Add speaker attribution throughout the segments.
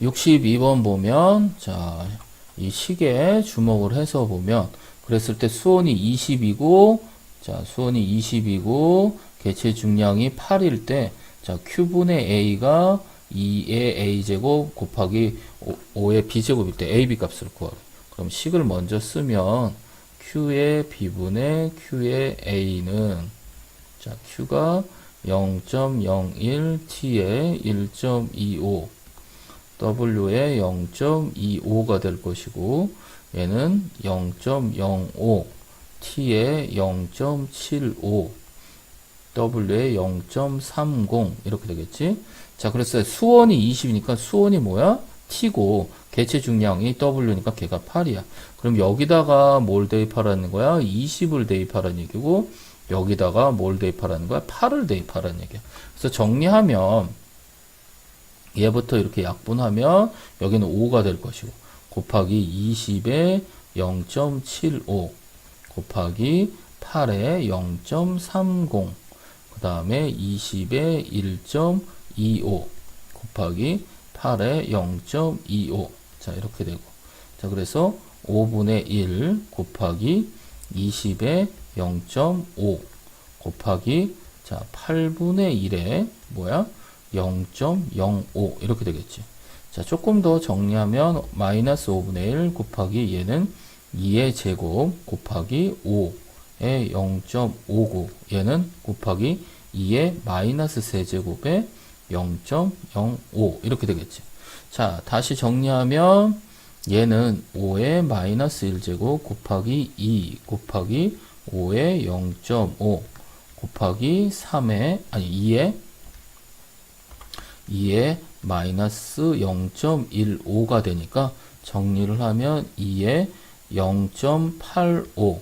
Speaker 1: 62번 보면, 자, 이 식에 주목을 해서 보면, 그랬을 때 수온이 20이고, 자, 수온이 20이고, 개체 중량이 8일 때, 자, Q분의 A가 2의 A제곱 곱하기 5 의 B제곱일 때 AB 값을 구하래. 그럼 식을 먼저 쓰면, Q의 B분의 Q의 A는, 자, Q가 0.01, T의 1.25, W의 0.25가 될 것이고, 얘는 0.05, T의 0.75, W의 0.30 이렇게 되겠지? 자, 그래서 수원이 20이니까 수원이 뭐야? T고 개체 중량이 W니까 걔가 8이야. 그럼 여기다가 뭘 대입하라는 거야? 20을 대입하라는 얘기고 여기다가 뭘 대입하라는 거야? 8을 대입하라는 얘기야. 그래서 정리하면 얘부터 이렇게 약분하면 여기는 5가 될 것이고 곱하기 20에 0.75 곱하기 8에 0.30 그 다음에 20에 1.25 곱하기 8에 0.25 자 이렇게 되고. 자 그래서 5분의 1 곱하기 20에 0.5 곱하기 자 8분의 1에 뭐야 0.05 이렇게 되겠지 자 조금 더 정리하면 마이너스 5분의 1 곱하기 얘는 2의 제곱 곱하기 5의 0.59 얘는 곱하기 2의 마이너스 세제곱에 0.05 이렇게 되겠지. 자 다시 정리하면 얘는 5의 마이너스 1제곱 곱하기 2 곱하기 5의 0.5 곱하기 3의 아니 2의 2의 마이너스 0.15가 되니까 정리를 하면 2의 0.85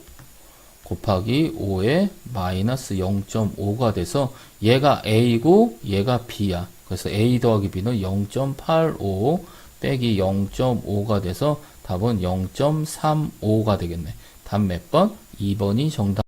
Speaker 1: 곱하기 5의 마이너스 0.5가 돼서 얘가 A고 얘가 B야. 그래서 A 더하기 B는 0.85 빼기 0.5가 돼서 답은 0.35가 되겠네. 답 몇 번? 2번이 정답.